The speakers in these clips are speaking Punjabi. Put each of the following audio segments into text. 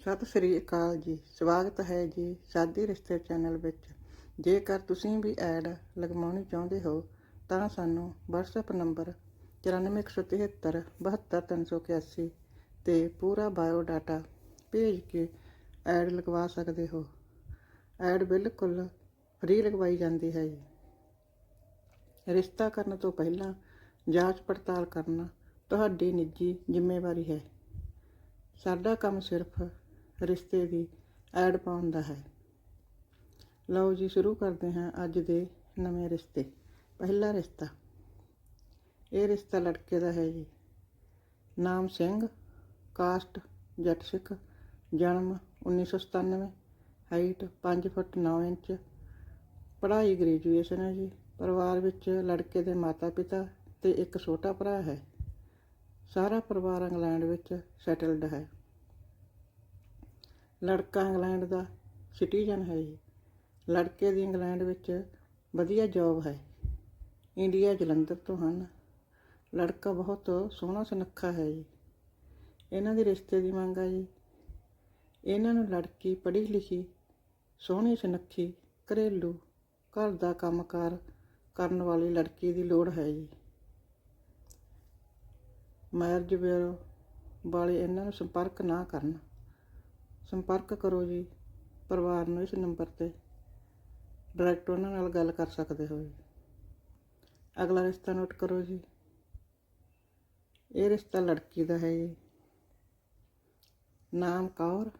ਸਤਿ ਸ੍ਰੀ ਅਕਾਲ ਜੀ, ਸਵਾਗਤ ਹੈ ਜੀ ਸਾਦੀ ਰਿਸ਼ਤੇ ਚੈਨਲ ਵਿੱਚ। ਜੇਕਰ ਤੁਸੀਂ ਵੀ ਐਡ ਲਗਵਾਉਣੀ ਚਾਹੁੰਦੇ ਹੋ, ਤਾਂ ਸਾਨੂੰ WhatsApp ਨੰਬਰ 9417 72381 ਤੇ ਪੂਰਾ ਬਾਇਓ ਡਾਟਾ ਭੇਜ ਕੇ ਐਡ ਲਗਵਾ ਸਕਦੇ ਹੋ। ਐਡ ਬਿਲਕੁਲ ਫ੍ਰੀ ਲਗਵਾਈ ਜਾਂਦੀ ਹੈ ਜੀ। ਰਿਸ਼ਤਾ ਕਰਨ ਤੋਂ ਪਹਿਲਾਂ ਜਾਂਚ ਪੜਤਾਲ ਕਰਨਾ ਤੁਹਾਡੀ ਨਿੱਜੀ ਜ਼ਿੰਮੇਵਾਰੀ ਹੈ। ਸਾਡਾ ਕੰਮ ਸਿਰਫ ਰਿਸ਼ਤੇ ਦੀ ਐਡ ਪਾਉਣ ਦਾ ਹੈ। ਲਓ ਜੀ, ਸ਼ੁਰੂ ਕਰਦੇ ਹਾਂ ਅੱਜ ਦੇ ਨਵੇਂ ਰਿਸ਼ਤੇ। ਪਹਿਲਾ ਰਿਸ਼ਤਾ, ਇਹ ਰਿਸ਼ਤਾ ਲੜਕੇ ਦਾ ਹੈ ਜੀ। ਨਾਮ ਸਿੰਘ, ਕਾਸਟ ਜੱਟ ਸਿੱਖ ਜਨਮ 1997 ਹਾਈਟ 5 ਫੁੱਟ 9 ਇੰਚ, ਪੜ੍ਹਾਈ ਗ੍ਰੈਜੂਏਸ਼ਨ ਹੈ ਜੀ। ਪਰਿਵਾਰ ਵਿੱਚ ਲੜਕੇ ਦੇ ਮਾਤਾ-ਪਿਤਾ ਤੇ ਇੱਕ ਛੋਟਾ ਭਰਾ ਹੈ। ਸਾਰਾ ਪਰਿਵਾਰ ਇੰਗਲੈਂਡ ਵਿੱਚ ਸੈਟਲਡ ਹੈ। ਲੜਕਾ ਇੰਗਲੈਂਡ ਦਾ ਸਿਟੀਜ਼ਨ ਹੈ ਜੀ। ਲੜਕੇ ਦੀ ਇੰਗਲੈਂਡ ਵਿੱਚ ਵਧੀਆ ਜੌਬ ਹੈ। ਇੰਡੀਆ ਜਲੰਧਰ ਤੋਂ ਹਨ। ਲੜਕਾ ਬਹੁਤ ਸੋਹਣਾ ਸੁਨੱਖਾ ਹੈ ਜੀ। ਇਹਨਾਂ ਦੀ ਰਿਸ਼ਤੇ ਦੀ ਮੰਗ ਹੈ ਜੀ। ਇਹਨਾਂ ਨੂੰ ਲੜਕੀ ਪੜ੍ਹੀ ਲਿਖੀ, ਸੋਹਣੀ ਸੁਨੱਖੀ, ਘਰੇਲੂ, ਘਰ ਦਾ ਕੰਮਕਾਰ ਕਰਨ ਵਾਲੀ ਲੜਕੀ ਦੀ ਲੋੜ ਹੈ ਜੀ। ਮੈਰਿਜ ਬਿਊਰੋ ਵਾਲੇ ਇਹਨਾਂ ਨੂੰ ਸੰਪਰਕ ਨਾ ਕਰਨ। ਸੰਪਰਕ ਕਰੋ ਜੀ ਪਰਿਵਾਰ ਨੂੰ ਇਸ ਨੰਬਰ ਤੇ। ਡਾਇਰੈਕਟ ਉਹਨਾਂ ਨਾਲ ਗੱਲ ਕਰ ਸਕਦੇ ਹੋ ਜੀ। ਅਗਲਾ ਰਿਸ਼ਤਾ ਨੋਟ ਕਰੋ ਜੀ। ਇਹ ਰਿਸ਼ਤਾ ਲੜਕੀ ਦਾ ਹੈ ਜੀ। ਨਾਮ ਕੌਰ,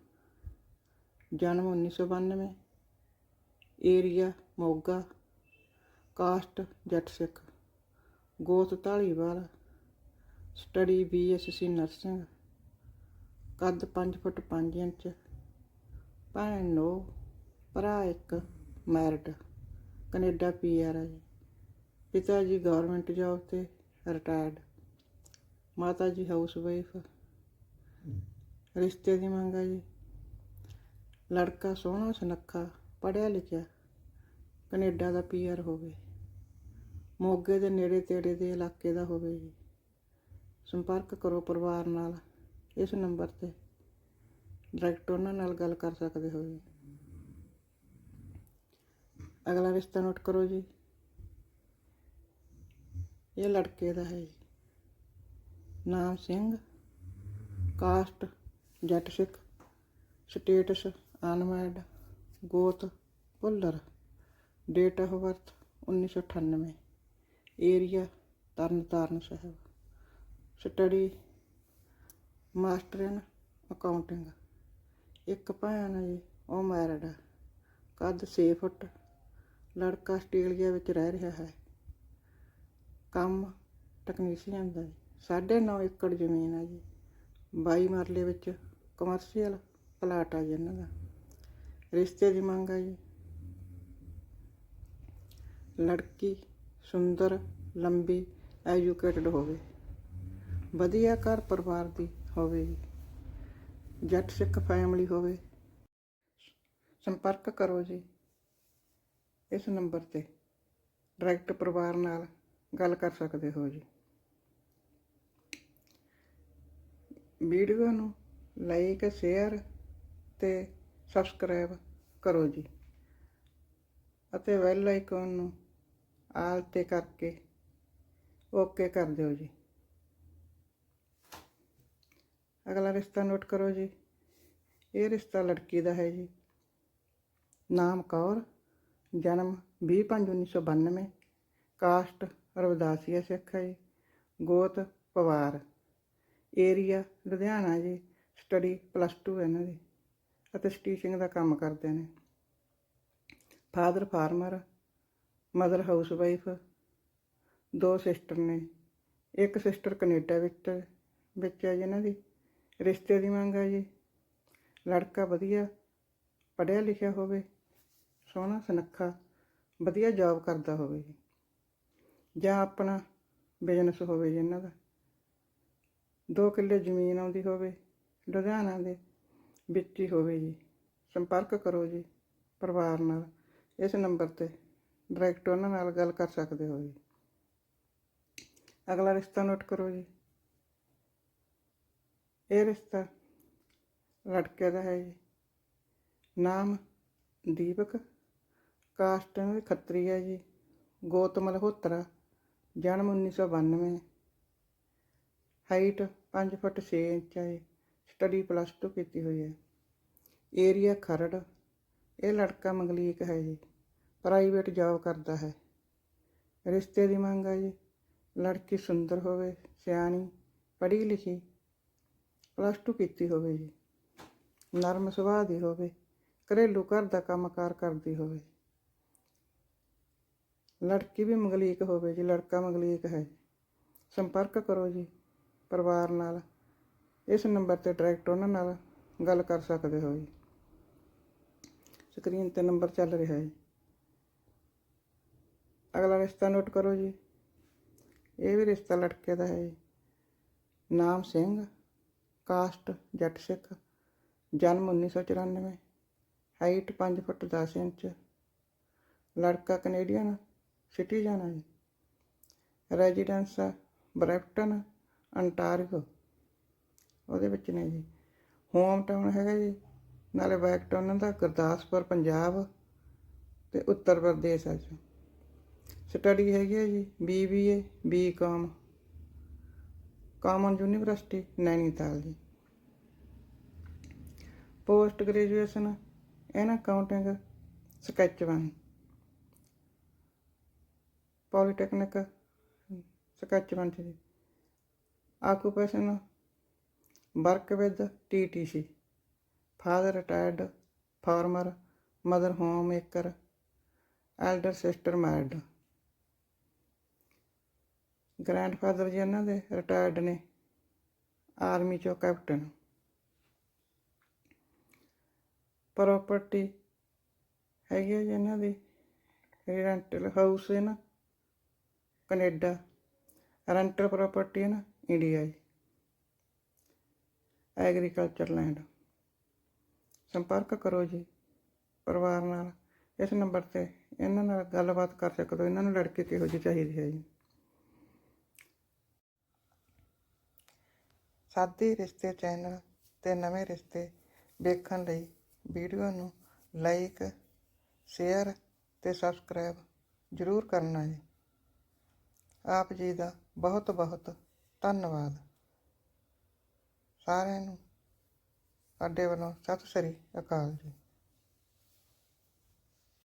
ਜਨਮ 1992 ਏਰੀਆ ਮੋਗਾ, ਕਾਸਟ ਜੱਟ ਸਿੱਖ, ਗੋਤ ਢਾਲੀਵਾਲ ਸਟੱਡੀ ਬੀਐਸਸੀ ਨਰਸਿੰਗ ਕੱਦ 5 ਫੁੱਟ 5 ਇੰਚ, ਭੈਣ ਨੋ ਭਰਾ ਇੱਕ ਮੈਰਿਡ ਕੈਨੇਡਾ ਪੀਆਰ ਹੈ ਜੀ। ਪਿਤਾ ਜੀ ਗਵਰਨਮੈਂਟ ਜੌਬ ਤੇ ਰਿਟਾਇਰਡ, ਮਾਤਾ ਜੀ ਹਾਊਸ ਵਾਈਫ, ਰਿਸ਼ਤੇ ਦੀ ਮੰਗ ਹੈ ਜੀ। ਲੜਕਾ ਸੋਹਣਾ ਸੁਨੱਖਾ, ਪੜ੍ਹਿਆ ਲਿਖਿਆ, ਕੈਨੇਡਾ ਦਾ ਪੀਆਰ ਹੋਵੇ। ਮੋਗੇ ਦੇ ਨੇੜੇ ਤੇੜੇ ਦੇ ਇਲਾਕੇ ਦਾ ਹੋਵੇ ਜੀ। ਸੰਪਰਕ ਕਰੋ ਪਰਿਵਾਰ ਨਾਲ। ਇਸ ਨੰਬਰ ਤੇ ਡਾਇਰੈਕਟ ਉਹਨਾਂ ਨਾਲ ਗੱਲ ਕਰ ਸਕਦੇ ਹੋ ਜੀ। ਅਗਲਾ ਰਿਸ਼ਤਾ ਨੋਟ ਕਰੋ ਜੀ। ਇਹ ਲੜਕੇ ਦਾ ਹੈ ਜੀ। ਨਾਮ ਸਿੰਘ, ਕਾਸਟ, ਜੱਟ ਸਿੱਖ, ਸਟੇਟਸ ਅਨਮੈਡ ਗੋਤ, Bhullar, date of birth 1998 area, Tarn Taran Sahib. Study master in accounting ਇੱਕ ਭੈਣ ਹੈ ਜੀ, ਉਹ ਮੈਰਿਡ ਹੈ ਕੱਦ 6 ਫੁੱਟ ਲੜਕਾ ਆਸਟ੍ਰੇਲੀਆ ਵਿੱਚ ਰਹਿ ਰਿਹਾ ਹੈ। ਕੰਮ ਟੈਕਨੀਸ਼ੀਅਨ ਦਾ ਜੀ। ਸਾਢੇ ਨੌ ਏਕੜ ਜ਼ਮੀਨ ਹੈ ਜੀ। 22 ਮਰਲੇ ਵਿੱਚ ਕਮਰਸ਼ੀਅਲ ਪਲਾਟ ਆ ਜੀ ਇਹਨਾਂ ਦਾ। ਰਿਸ਼ਤੇ ਦੀ ਮੰਗ ਹੈ ਜੀ। ਲੜਕੀ ਸੁੰਦਰ, ਲੰਬੀ ਐਜੂਕੇਟਡ ਹੋਵੇ। ਵਧੀਆ ਘਰ ਪਰਿਵਾਰ ਦੀ ਹੋਵੇ, ਜੱਟ ਸਿੱਖ ਫੈਮਿਲੀ ਹੋਵੇ, ਸੰਪਰਕ ਕਰੋ ਜੀ ਇਸ ਨੰਬਰ ਤੇ ਡਾਇਰੈਕਟ ਪਰਿਵਾਰ ਨਾਲ ਗੱਲ ਕਰ ਸਕਦੇ ਹੋ ਜੀ। ਵੀਡੀਓ ਨੂੰ ਲਾਈਕ ਸ਼ੇਅਰ ਤੇ ਸਬਸਕ੍ਰਾਈਬ ਕਰੋ ਜੀ ਅਤੇ ਬੈਲ ਆਈਕਨ ਨੂੰ ਆਲ ਤੇ ਕਰਕੇ ਓਕੇ ਕਰ ਦਿਓ ਜੀ। ਅਗਲਾ ਰਿਸ਼ਤਾ ਨੋਟ ਕਰੋ ਜੀ। ਇਹ ਰਿਸ਼ਤਾ ਲੜਕੀ ਦਾ ਹੈ ਜੀ। ਨਾਮ ਕੌਰ, ਜਨਮ 20/5/1992 ਕਾਸਟ ਰਵਿਦਾਸੀਆ ਸਿੱਖ ਹੈ ਜੀ। ਗੋਤ ਪਵਾਰ। ਏਰੀਆ ਲੁਧਿਆਣਾ ਜੀ। ਸਟੱਡੀ ਪਲੱਸ 2 ਇਹਨਾਂ ਦੀ ਅਤੇ ਸਟੀਚਿੰਗ ਦਾ ਕੰਮ ਕਰਦੇ ਨੇ। Father farmer, mother housewife, ਦੋ ਸਿਸਟਰ ਨੇ। ਇੱਕ ਸਿਸਟਰ ਕੈਨੇਡਾ ਵਿੱਚ ਵਿੱਚ ਹੈ ਜੀ ਇਹਨਾਂ ਦੀ। ਰਿਸ਼ਤੇ ਦੀ ਮੰਗ ਹੈ ਜੀ। ਲੜਕਾ ਵਧੀਆ, ਪੜ੍ਹਿਆ ਲਿਖਿਆ ਹੋਵੇ, ਸੋਹਣਾ ਸੁਨੱਖਾ, ਵਧੀਆ ਜੌਬ ਕਰਦਾ ਹੋਵੇ ਜੀ। ਜਾਂ ਆਪਣਾ ਬਿਜ਼ਨਸ ਹੋਵੇ ਜੀ ਇਹਨਾਂ ਦਾ। ਦੋ ਕਿੱਲੇ ਜ਼ਮੀਨ ਆਉਂਦੀ ਹੋਵੇ, ਲੁਧਿਆਣਾ ਦੇ ਵਿੱਚ ਹੀ ਹੋਵੇ ਜੀ। ਸੰਪਰਕ ਕਰੋ ਜੀ ਪਰਿਵਾਰ ਨਾਲ। ਇਸ ਨੰਬਰ ਤੇ ਡਾਇਰੈਕਟ ਉਹਨਾਂ ਨਾਲ ਗੱਲ ਕਰ ਸਕਦੇ ਹੋ ਜੀ। ਅਗਲਾ ਰਿਸ਼ਤਾ ਨੋਟ ਕਰੋ ਜੀ। ਇਹ ਰਿਸ਼ਤਾ ਲੜਕੇ ਦਾ ਹੈ ਜੀ। ਨਾਮ ਦੀਪਕ, ਕਾਸਟ ਖੱਤਰੀ ਹੈ ਜੀ। ਗੋਤ ਮਲਹੋਤਰਾ ਜਨਮ 1992 ਹਾਈਟ 5 ਫੁੱਟ 6 ਇੰਚ ਹੈ ਸਟੱਡੀ ਪਲੱਸ 2 ਕੀਤੀ ਹੋਈ ਹੈ। ਏਰੀਆ ਖਰੜ, ਇਹ ਲੜਕਾ ਮੰਗਲੀਕ ਹੈ ਜੀ। ਪ੍ਰਾਈਵੇਟ ਜੌਬ ਕਰਦਾ ਹੈ। ਰਿਸ਼ਤੇ ਦੀ ਮੰਗ ਹੈ ਜੀ। ਲੜਕੀ ਸੁੰਦਰ ਹੋਵੇ, ਸਿਆਣੀ, ਪੜ੍ਹੀ ਲਿਖੀ ਪਲੱਸ 2 ਕੀਤੀ ਹੋਵੇ ਜੀ। ਨਰਮ ਸੁਭਾਅ ਦੀ ਹੋਵੇ, ਘਰੇਲੂ ਘਰ ਦਾ ਕੰਮਕਾਰ ਕਰਦੀ ਹੋਵੇ। ਲੜਕੀ ਵੀ ਮੰਗਲੀਕ ਹੋਵੇ ਜੀ, ਲੜਕਾ ਮੰਗਲੀਕ ਹੈ ਸੰਪਰਕ ਕਰੋ ਜੀ, ਪਰਿਵਾਰ ਨਾਲ। ਇਸ ਨੰਬਰ ਤੇ ਡਾਇਰੈਕਟ ਉਹਨਾਂ ਨਾਲ ਗੱਲ ਕਰ ਸਕਦੇ ਹੋ ਜੀ। ਸਕਰੀਨ ਤੇ ਨੰਬਰ ਚੱਲ ਰਿਹਾ ਹੈ। ਅਗਲਾ ਰਿਸ਼ਤਾ ਨੋਟ ਕਰੋ ਜੀ। ਇਹ ਵੀ ਰਿਸ਼ਤਾ ਲੜਕੇ ਦਾ ਹੈ ਜੀ। ਨਾਮ ਸਿੰਘ। ਕਾਸਟ ਜੱਟ ਸਿੱਖ ਜਨਮ 1994 ਹਾਈਟ 5 ਫੁੱਟ 10 ਇੰਚ, ਲੜਕਾ ਕੈਨੇਡੀਅਨ, ਸਿਟੀਜ਼ਨ ਹੈ। ਜੀ ਰੈਜ਼ੀਡੈਂਸ ਬਰੈਂਪਟਨ, ਅੰਟਾਰੀਓ। ਉਹਦੇ ਵਿੱਚ ਨੇ ਜੀ। ਹੋਮ ਟਾਊਨ ਹੈਗਾ ਜੀ। ਨਾਲੇ ਬੈਕ ਟਾਊਨ ਦਾ ਗੁਰਦਾਸਪੁਰ, ਪੰਜਾਬ ਤੇ ਉੱਤਰ ਪ੍ਰਦੇਸ਼ ਹੈ ਜੀ। ਸਟੱਡੀ ਹੈਗੀ ਹੈ ਜੀ BBA BCom Kumaun university Nainital ਜੀ post graduation in accounting sketch one polytechnic sketch ਜੀ। Occupation work with TTC father retired farmer, mother homemaker, elder sister married. Grandfather ਜੀ ਇਹਨਾਂ ਦੇ ਰਿਟਾਇਰਡ ਨੇ ਆਰਮੀ ਚੋਂ ਕੈਪਟਨ ਪ੍ਰਾਪਰਟੀ ਹੈਗੀ ਹੈ ਜੀ ਇਹਨਾਂ ਦੀ ਰੈਂਟਲ ਹਾਊਸ ਹੈ ਨਾ, ਕੈਨੇਡਾ। ਰੈਂਟਲ ਪ੍ਰਾਪਰਟੀ ਹੈ ਨਾ ਇੰਡੀਆ ਜੀ। ਐਗਰੀਕਲਚਰ ਲੈਂਡ ਸੰਪਰਕ ਕਰੋ ਜੀ, ਪਰਿਵਾਰ ਨਾਲ। ਇਸ ਨੰਬਰ ਤੇ ਇਹਨਾਂ ਨਾਲ ਗੱਲਬਾਤ ਕਰ ਸਕਦੇ ਹੋ, ਇਹਨਾਂ ਨੂੰ ਲੜਕੀ ਕਿਹੋ ਜਿਹੀ ਚਾਹੀਦੀ ਹੈ ਜੀ? ਸਾਦੇ ਰਿਸ਼ਤੇ ਚੈਨਲ ਤੇ ਨਵੇਂ ਰਿਸ਼ਤੇ ਵੇਖਣ ਲਈ ਵੀਡੀਓ ਨੂੰ ਲਾਈਕ, ਸ਼ੇਅਰ ਤੇ ਸਬਸਕ੍ਰਾਈਬ ਜ਼ਰੂਰ ਕਰਨਾ ਜੀ। ਆਪ ਜੀ ਦਾ ਬਹੁਤ ਬਹੁਤ ਧੰਨਵਾਦ। ਸਾਰਿਆਂ ਨੂੰ ਸਾਡੇ ਵੱਲੋਂ ਸਤਿ ਸ੍ਰੀ ਅਕਾਲ ਜੀ।